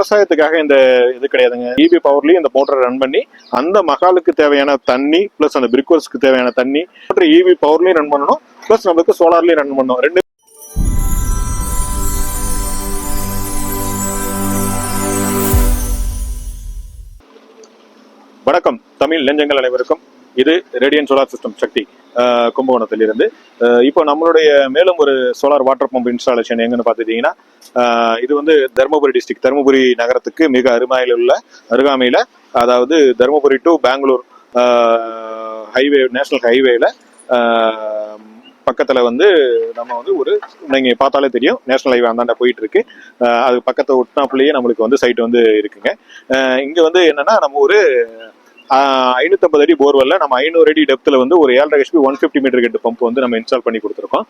விவசாயத்துக்காக இந்த இது கிடையாதுங்க. இபி பவர்லயும் இந்த மோட்டரை ரன் பண்ணி அந்த மகாலுக்கு தேவையான தண்ணி பிளஸ் அந்த பிரிக்வர்ஸ்க்கு தேவையான தண்ணி இபி பவர்லயும் ரன் பண்ணணும் பிளஸ் நம்மளுக்கு சோலார்லயும் ரன் பண்ணணும். ரெண்டு வணக்கம். தமிழ் நெஞ்சங்கள் அனைவருக்கும் இது ரேடியன் சோலார் சிஸ்டம் சக்தி கும்பகோணத்திலிருந்து. இப்போ நம்மளுடைய மேலும் ஒரு சோலார் வாட்டர் பம்ப் இன்ஸ்டாலேஷன் எங்கன்னு பார்த்துட்டீங்கன்னா இது வந்து தருமபுரி டிஸ்ட்ரிக்ட் தருமபுரி நகரத்துக்கு மிக அருமையில் உள்ள அருகாமையில் அதாவது Dharmapuri to Bangalore highway national ஹைவேல பக்கத்தில் வந்து நம்ம வந்து ஒரு நீங்கள் பார்த்தாலே தெரியும் நேஷனல் ஹைவே அந்தாண்ட போயிட்டு இருக்கு அது பக்கத்தை ஒட்டினாப்புலேயே நம்மளுக்கு வந்து சைட் வந்து இருக்குங்க. இங்கே வந்து என்னன்னா நம்ம ஒரு ஐநூற்றம்பது அடி போர்வெல்ல நம்ம ஐநூறு அடி டெப்த்தில் வந்து ஒரு ஏழரை ஹெச்பி ஒன் ஃபிஃப்டி மீட்டர் கெட்டு பம்ப் வந்து நம்ம இன்ஸ்டால் பண்ணி கொடுத்துருக்கோம்.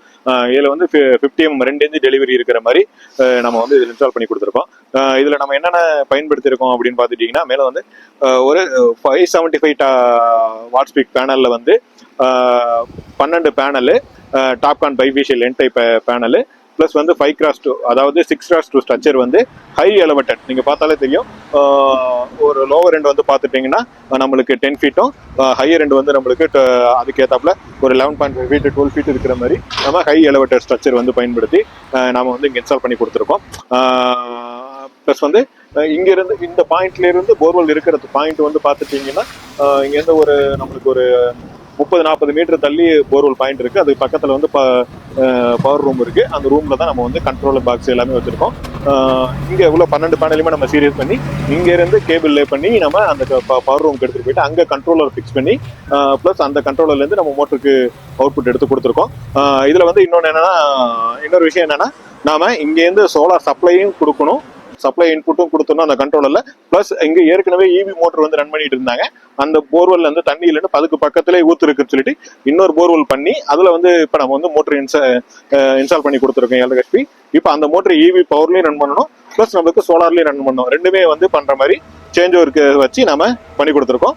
இதில் வந்து ஃபிஃப்டி எம் ரெண்டு இன்ச்சு டெலிவரி இருக்கிற மாதிரி நம்ம வந்து இதில் இன்ஸ்டால் பண்ணி கொடுத்துருக்கோம். இதில் நம்ம என்னென்ன பயன்படுத்தியிருக்கோம் அப்படின்னு பார்த்துட்டிங்கன்னா மேலே வந்து ஒரு five seventy five watt speak பேனலில் வந்து பன்னெண்டு panel Topcon bifacial N type panel plus வந்து ஃபைவ் கிராஸ் டூ அதாவது சிக்ஸ் கிராஸ் டூ ஸ்ட்ரக்சர் வந்து ஹை எலவேட்டட் நீங்கள் பார்த்தாலே தெரியும். ஒரு லோவர் ரெண்டு வந்து பார்த்துட்டிங்கன்னா நம்மளுக்கு டென் ஃபீட்டும் ஹையர் ரெண்டு வந்து நம்மளுக்கு அதுக்கேற்றாப்புல ஒரு eleven point five feet twelve feet இருக்கிற மாதிரி நம்ம ஹை எலவேட்டட் ஸ்ட்ரக்சர் வந்து பயன்படுத்தி நம்ம வந்து இங்கே இன்ஸ்டால் பண்ணி கொடுத்துருக்கோம். ப்ளஸ் வந்து இங்கேருந்து இந்த பாயிண்ட்லேருந்து போர்வெல் இருக்கிற பாயிண்ட் வந்து பார்த்துட்டிங்கன்னா இங்கேருந்து ஒரு நம்மளுக்கு ஒரு முப்பது நாற்பது மீட்டர் தள்ளி போர்வெல் பாயிண்ட் இருக்கு. அது பக்கத்துல வந்து பவர் ரூம் இருக்கு. அந்த ரூம்ல தான் நம்ம வந்து கண்ட்ரோல் பாக்ஸ் எல்லாமே வச்சிருக்கோம். இங்கே இங்க பன்னெண்டு பேனலுமே நம்ம சீரியஸ் பண்ணி இங்க இருந்து கேபிள் லே பண்ணி நம்ம அந்த பவர் ரூமுக்கு எடுத்துட்டு போயிட்டு அங்க கண்ட்ரோலர் ஃபிக்ஸ் பண்ணி ப்ளஸ் அந்த கண்ட்ரோலர்ல இருந்து நம்ம மோட்டருக்கு அவுட்புட் எடுத்து கொடுத்துருக்கோம். இதில் இதுல வந்து இன்னொன்னு என்னன்னா இன்னொரு விஷயம் என்னன்னா நாம இங்கேருந்து சோலார் சப்ளையும் கொடுக்கணும். சப்ளை இன்புட்டும் கொடுத்தோம்னா அந்த கண்ட்ரோலர்ல பிளஸ் இங்க ஏற்கனவே இவி மோட்டர் வந்து ரன் பண்ணிட்டு இருந்தாங்க. அந்த போர்வெல்ல வந்து தண்ணி இல்லைன்னு அதுக்கு பக்கத்துல ஊத்துருக்குன்னு சொல்லிட்டு இன்னொரு போர்வெல் பண்ணி அதுல வந்து இப்ப நம்ம வந்து மோட்டர் இன்ஸ்டால் பண்ணி கொடுத்துருக்கோம் ஏழு இப்போ அந்த மோட்டர் இவி பவர்லயும் ரன் பண்ணணும். பிளஸ் நம்மளுக்கு சோலார்லயும் ரன் பண்ணணும். ரெண்டுமே வந்து பண்ற மாதிரி சேஞ்ச் ஓவருக்கு வச்சு நம்ம பண்ணி கொடுத்துருக்கோம்.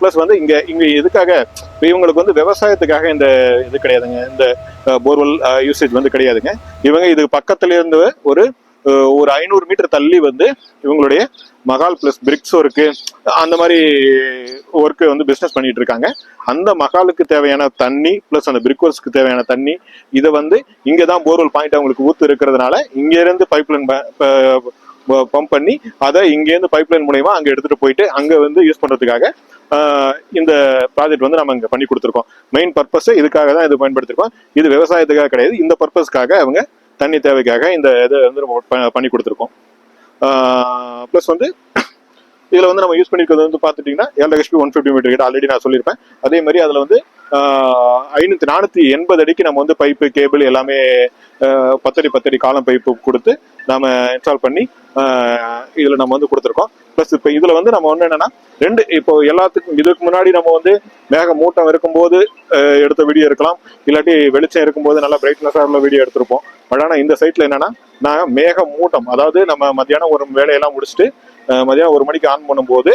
ப்ளஸ் வந்து இங்கே இங்கே எதுக்காக இப்போ இவங்களுக்கு வந்து விவசாயத்துக்காக இந்த இது கிடையாதுங்க. இந்த போர்வெல் யூசேஜ் வந்து கிடையாதுங்க. இவங்க இது பக்கத்துல இருந்து ஒரு ஒரு ஐநூறு மீட்டர் தள்ளி வந்து இவங்களுடைய மகால் பிளஸ் பிரிக்ஸ் ஒர்க்கு அந்த மாதிரி ஒர்க்கு வந்து பிஸ்னஸ் பண்ணிட்டு இருக்காங்க. அந்த மகாலுக்கு தேவையான தண்ணி பிளஸ் அந்த பிரிக் ஒர்க்ஸ்க்கு தேவையான தண்ணி இதை வந்து இங்கே தான் போர்வெல் பாயிண்ட் அவங்களுக்கு ஊத்து இருக்கிறதுனால இங்கேருந்து பைப்லைன் பம்ப் பண்ணி அதை இங்கேருந்து பைப்லைன் மூலயமா அங்கே எடுத்துகிட்டு போயிட்டு அங்கே வந்து யூஸ் பண்ணுறதுக்காக இந்த ப்ராஜெக்ட் வந்து நம்ம இங்கே பண்ணி கொடுத்துருக்கோம். மெயின் பர்பஸ் இதுக்காக தான் இது பயன்படுத்திருக்கோம். இது விவசாயத்துக்காக கிடையாது. இந்த பர்பஸ்க்காக அவங்க தண்ணி தேவைக்காக இந்த இதை வந்து நம்ம பண்ணி கொடுத்துருக்கோம். ப்ளஸ் வந்து இதில் வந்து நம்ம யூஸ் பண்ணிருக்கிறது வந்து பார்த்துட்டிங்கன்னா ஏழு ஹெச்பி ஒன் ஃபிஃப்டி மீட்டர் கிட்ட ஆல்ரெடி நான் சொல்லியிருப்பேன். அதே மாதிரி அதில் வந்து ஐநூற்றி நானூற்றி எண்பது அடிக்கு நம்ம வந்து பைப்பு கேபிள் எல்லாமே பத்தடி பத்தடி காலம் பைப்பு கொடுத்து நம்ம இன்ஸ்டால் பண்ணி இதில் நம்ம வந்து கொடுத்துருக்கோம். ப்ளஸ் இப்போ இதில் வந்து நம்ம ஒன்று என்னென்னா ரெண்டு இப்போ எல்லாத்துக்கும் இதுக்கு முன்னாடி நம்ம வந்து மேக மூட்டம் இருக்கும்போது எடுத்த வீடியோ இருக்கலாம். இல்லாட்டி வெளிச்சம் இருக்கும்போது நல்லா பிரைட்னஸாக உள்ள வீடியோ எடுத்திருப்போம். பட் ஆனால் இந்த சைட்டில் என்னென்னா நான் மேக மூட்டம் அதாவது நம்ம மத்தியானம் ஒரு வேலையெல்லாம் முடிச்சுட்டு மதியானம் ஒரு மணிக்கு ஆன் பண்ணும்போது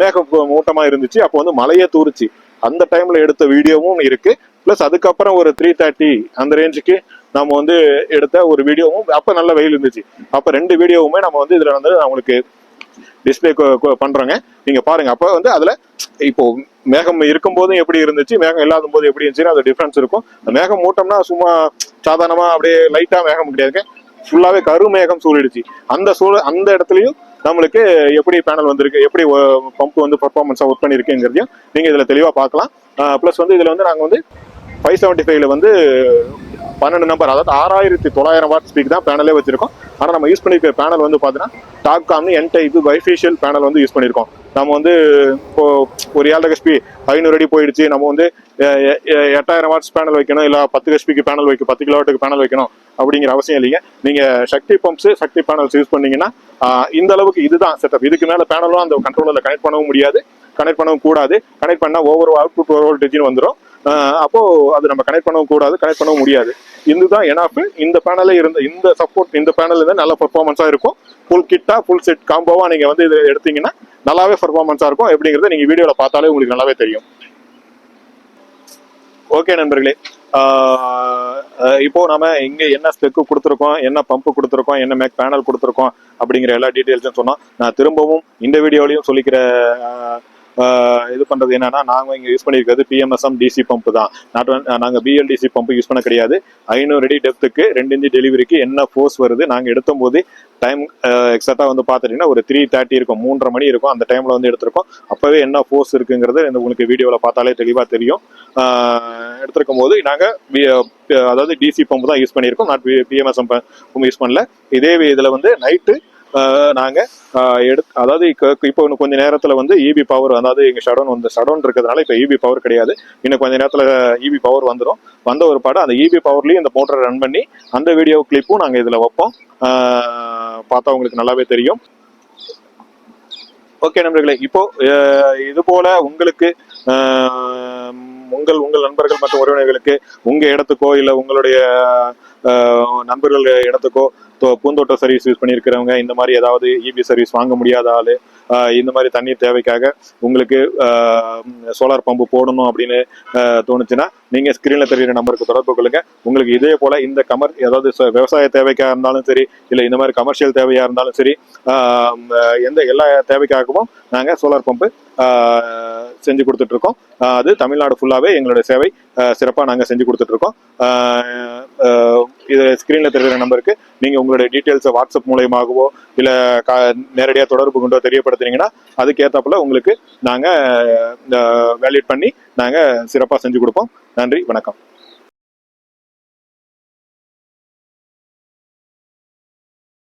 மேகம் மூட்டமாக இருந்துச்சு. அப்போ வந்து மழையே தூருச்சு. அந்த டைம்ல எடுத்த வீடியோவும் இருக்கு. ப்ளஸ் அதுக்கப்புறம் ஒரு த்ரீ தேர்ட்டி அந்த ரேஞ்சுக்கு நம்ம வந்து எடுத்த ஒரு வீடியோவும் அப்போ நல்ல வெயில் இருந்துச்சு. அப்போ ரெண்டு வீடியோவுமே நம்ம வந்து இதில் வந்து அவங்களுக்கு டிஸ்பிளே பண்றோங்க. நீங்க பாருங்க. அப்போ வந்து அதுல இப்போ மேகம் இருக்கும் போதும் எப்படி இருந்துச்சு மேகம் இல்லாத போது எப்படி இருந்துச்சுன்னு அது டிஃப்ரென்ஸ் இருக்கும். அந்த மேகம் மூட்டம்னா சும்மா சாதாரணமா அப்படியே லைட்டா மேகம் கிடையாதுங்க. ஃபுல்லாவே கருமேகம் சூழிடுச்சு. அந்த சூழ அந்த இடத்துலயும் நம்மளுக்கு எப்படி பேனல் வந்திருக்கு எப்படி பம்ப் வந்து பர்ஃபார்மன்ஸாக ஒர்க் பண்ணியிருக்குங்கிறதையும் நீங்கள் இதில் தெளிவாக பார்க்கலாம். ப்ளஸ் வந்து இதில் வந்து நாங்கள் வந்து ஃபைவ் செவன்ட்டி ஃபைவ்ல வந்து பன்னெண்டு நம்பர் அதாவது ஆறாயிரத்தி தொள்ளாயிரம் வாட் ஸ்பீக் தான் பேனலே வச்சிருக்கோம். ஆனால் நம்ம யூஸ் பண்ணிருக்க பேனல் வந்து பாத்தீங்கன்னா டாப்காம்னு என் டைப் பைஃபிஷியல் பேனல் வந்து யூஸ் பண்ணியிருக்கோம் நம்ம வந்து இப்போ ஒரு ஏழரை கஷ்பி ஐநூறு அடி போயிடுச்சு. நம்ம வந்து எ- எட்டாயிரம் வாட்ஸ் பேனல் வைக்கணும். இல்லை பத்து கஷ்பிக்கு பேனல் வைக்க பத்து கிலோவாட்டுக்கு பேனல் வைக்கணும் அப்படிங்கிற அவசியம் இல்லைங்க. நீங்கள் Shakti pumps Shakti panels use பண்ணீங்கன்னா இந்த அளவுக்கு இதுதான் செட்டப் இதுக்கு மேலே பேனலும் அந்த கண்ட்ரோலில் கனெக்ட் பண்ணவும் முடியாது. கனெக்ட் பண்ணவும் கூடாது. கனெக்ட் பண்ணா ஓவர் அவுட்புட் வோல்டேஜ்னு வந்துடும் அப்போ அது நம்ம கனெக்ட் பண்ணவும் கூடாது கனெக்ட் பண்ணவும் முடியாது. இதுதான் எனாஃப் இந்த பேனலே இருந்த இந்த சப்போர்ட் இந்த பேனல் இருந்தால் நல்ல பர்ஃபார்மன்ஸா இருக்கும். ஃபுல் கிட்டா ஃபுல் செட் காம்போவா நீங்க வந்து இது எடுத்தீங்கன்னா நல்லாவே பர்ஃபார்மன்ஸா இருக்கும். எப்படிங்கிறத நீங்க வீடியோல பார்த்தாலே உங்களுக்கு நல்லாவே தெரியும். ஓகே நண்பர்களே. ஆஹ் இப்போ நாம இங்க என்ன ஸ்பெக்கு கொடுத்துருக்கோம் என்ன பம்பு கொடுத்துருக்கோம் என்ன மேக் பேனல் கொடுத்துருக்கோம் அப்படிங்கிற எல்லா டீட்டெயில்ஸும் சொன்னோம் நான் திரும்பவும் இந்த வீடியோலையும் சொல்லிக்கிற ஆஹ் இது பண்றது என்னன்னா நாங்க இங்கே யூஸ் பண்ணிருக்கிறது பிஎம்எஸ்எம் டிசி பம்ப் தான். நாட் நாங்க பிஎல்டிசி பம்ப் யூஸ் பண்ண கிடையாது. ஐநூறு அடி டெப்த்துக்கு ரெண்டு இன்ச்சு டெலிவரிக்கு என்ன ஃபோர்ஸ் வருது நாங்க எடுத்தும் போது டைம் எக்ஸாக்டா வந்து பாத்துட்டீங்கன்னா ஒரு த்ரீ தேர்ட்டி இருக்கும் மூன்றரை மணி இருக்கும் அந்த டைம்ல வந்து எடுத்திருக்கோம். அப்பவே என்ன ஃபோர்ஸ் இருக்குங்கிறது இந்த உங்களுக்கு வீடியோல பார்த்தாலே தெளிவா தெரியும். எடுத்திருக்கும் போது நாங்க அதாவது டிசி பம்ப் தான் யூஸ் பண்ணியிருக்கோம். நாட் பிஎம்எஸ்எம் பம்ப் யூஸ் பண்ணல. இதே இதுல வந்து நைட்டு நாங்க ஆஹ் எடுத்து அதாவது இப்போ இன்னும் கொஞ்ச நேரத்துல வந்து இபி பவர் அதாவது எங்க ஷடவுன் வந்து ஷடோன் இருக்கிறதுனால இப்போ இபி பவர் கிடையாது. இன்னும் கொஞ்ச நேரத்துல இபி பவர் வந்துடும் வந்த ஒரு படம் அந்த இபி பவர்லயும் இந்த மோட்டரை ரன் பண்ணி அந்த வீடியோ கிளிப்பும் நாங்க இதுல வைப்போம். பார்த்தா உங்களுக்கு நல்லாவே தெரியும். ஓகே நண்பர்களே இப்போ இது போல உங்களுக்கு உங்கள் உங்கள் நண்பர்கள் மற்றும் உறவினர்களுக்கு உங்க இடத்துக்கோ இல்ல உங்களுடைய நண்பர்கள் இடத்துக்கோ தோ- பூந்தோட்ட சர்வீஸ் யூஸ் பண்ணியிருக்கிறவங்க இந்த மாதிரி ஏதாவது இபி சர்வீஸ் வாங்க முடியாத ஆளு இந்த மாதிரி தண்ணீர் தேவைக்காக உங்களுக்கு சோலார் பம்பு போடணும் அப்படின்னு தோணுச்சுன்னா நீங்க ஸ்கிரீன்ல தெரியுற நம்பருக்கு தொடர்பு கொள்ளுங்க. உங்களுக்கு இதே போல இந்த கமர் ஏதாவது விவசாய தேவைக்காக இருந்தாலும் சரி இல்ல இந்த மாதிரி கமர்ஷியல் தேவையா இருந்தாலும் சரி எந்த எல்லா தேவைக்காகவும் நாங்க சோலார் பம்பு செஞ்சு கொடுத்துட்டு இருக்கோம் அது தமிழ்நாடு ஃபுல்லாகவே எங்களுடைய சேவை சிறப்பாக நாங்கள் செஞ்சு கொடுத்துட்டு இருக்கோம் இது ஸ்க்ரீனில் தெரிகிற நம்பருக்கு நீங்கள் உங்களுடைய டீட்டெயில்ஸை வாட்ஸ்அப் மூலயமாகவோ இல்லை கா- நேரடியாக தொடர்பு கொண்டோ தெரியப்படுத்துனீங்கன்னா அதுக்கேற்றப்பல உங்களுக்கு நாங்கள் வேல்யூட் பண்ணி நாங்கள் சிறப்பாக செஞ்சு கொடுப்போம். நன்றி வணக்கம்.